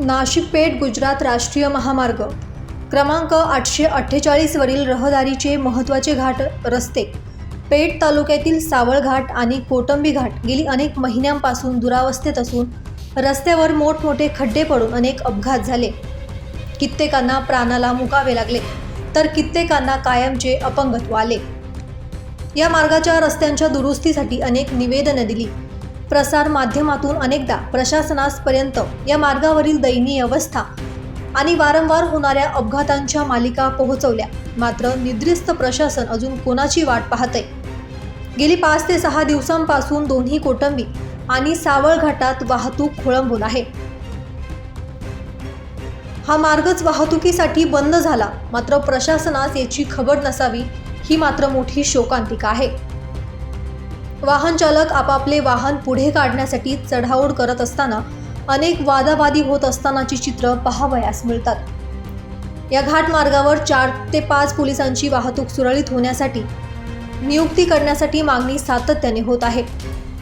नाशिक पेठ गुजरात राष्ट्रीय महामार्ग. क्रमांक आठशे अठ्ठेचाळीसवरील रहदारीचे महत्त्वाचे घाट रस्ते. पेठ तालुक्यातील सावळ घाट आणि कोटंबी घाट गेली अनेक महिन्यांपासून दुरावस्थेत असून रस्त्यावर मोठमोठे खड्डे पडून अनेक अपघात झाले. कित्येकांना प्राणाला मुकावे लागले तर कित्येकांना कायमचे अपंगत्व आले. या मार्गाच्या रस्त्यांच्या दुरुस्तीसाठी अनेक निवेदनं दिली. प्रसार माध्यमातून अनेकदा प्रशासनासपर्यंत या मार्गावरील दयनीय अवस्था आणि वारंवार होणाऱ्या अपघातांच्या मालिका पोहोचवल्या. मात्र निद्रिस्त प्रशासन अजून कोणाची वाट पाहते गेली पाच ते सहा दिवसांपासून दोन्ही कोटंबी आणि सावळ घाटात वाहतूक खोळंबून आहे. हा मार्गच वाहतुकीसाठी बंद झाला मात्र प्रशासनास याची खबर नसावी ही मात्र मोठी शोकांतिका आहे. वाहन चालक आपापले वाहन पुढे काढण्यासाठी चढाओढ करत असताना अनेक वादावादी होत असतानाची चित्र पाहावयास मिळतात. या घाट मार्गावर चार ते पाच पोलिसांची वाहतूक सुरळीत होण्यासाठी नियुक्ती करण्यासाठी मागणी सातत्याने होत आहे.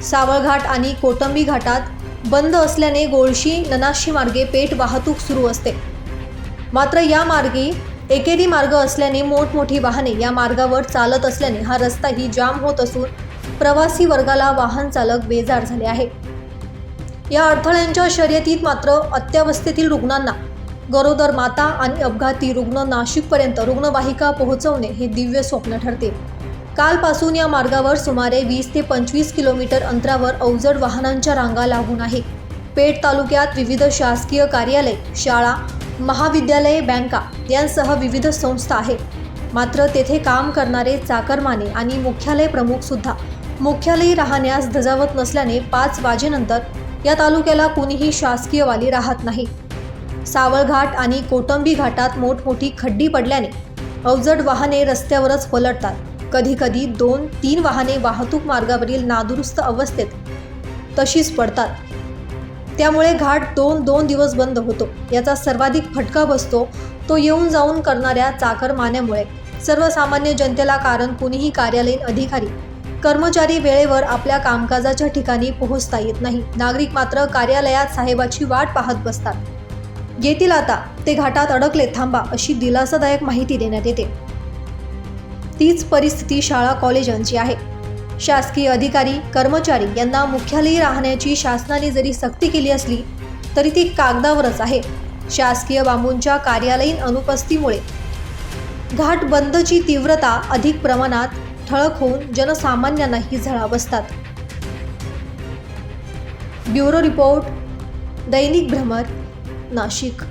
सावळघाट आणि कोटंबी घाटात बंद असल्याने गोळशी ननाशी मार्गे पेट वाहतूक सुरू असते. मात्र या मार्गे एकेरी मार्ग असल्याने मोठमोठी वाहने या मार्गावर चालत असल्याने हा रस्ताही जाम होत असून प्रवासी वर्गाला वाहन चालक बेजार झाले आहे. या अडथळ्यांच्या शर्यतीत मात्र अत्यावस्थेतील रुग्णांना गरोदर माता आणि अपघाती रुग्ण नाशिकपर्यंत रुग्णवाहिका पोहोचवणे हे दिव्य स्वप्न ठरते. कालपासून या मार्गावर सुमारे वीस ते पंचवीस किलोमीटर अंतरावर अवजड वाहनांच्या रांगा लागून आहे. पेठ तालुक्यात विविध शासकीय कार्यालय शाळा महाविद्यालये बँका यांसह विविध संस्था आहेत. मात्र तेथे काम करणारे चाकरमाने आणि मुख्यालय प्रमुख सुद्धा मुख्यालयी राहण्यास धजावत नसल्याने पाच वाजेनंतर या तालुक्याला कुणीही शासकीय वाली राहत नाही. सावळघाट आणि कोटंबी घाटात मोठमोठी खड्डी पडल्याने अवजड वाहने रस्त्यावरच पलटतात. कधीकधी दोन तीन वाहने वाहतूक मार्गावरील नादुरुस्त अवस्थेत तशीच पडतात. त्यामुळे घाट दोन दोन दिवस बंद होतो. याचा सर्वाधिक फटका बसतो तो येऊन जाऊन करणाऱ्या चाकरमान्यामुळे. सर्वसामान्य जनतेला कारण कुणीही कार्यालयीन अधिकारी कर्मचारी वेळेवर आपल्या कामकाजाच्या ठिकाणी पोहोचता येत नाही. नागरिक मात्र कार्यालयात साहेबाची वाट पाहत बसतात. येतील आता. ते घाटात अडकले. थांबा अशी दिलासादायक माहिती देण्यात येते. तीच परिस्थिती शाळा कॉलेजांची आहे. शासकीय अधिकारी कर्मचारी यांना मुख्यालयी राहण्याची शासनाने जरी सक्ती केली असली तरी ती कागदावरच आहे. शासकीय बांबूंच्या कार्यालयीन अनुपस्थितीमुळे. घाट बंदची तीव्रता अधिक प्रमाणात ठळक होऊन जनसामान्यांनाही झळा बसतात ब्युरो रिपोर्ट दैनिक भ्रमर नाशिक.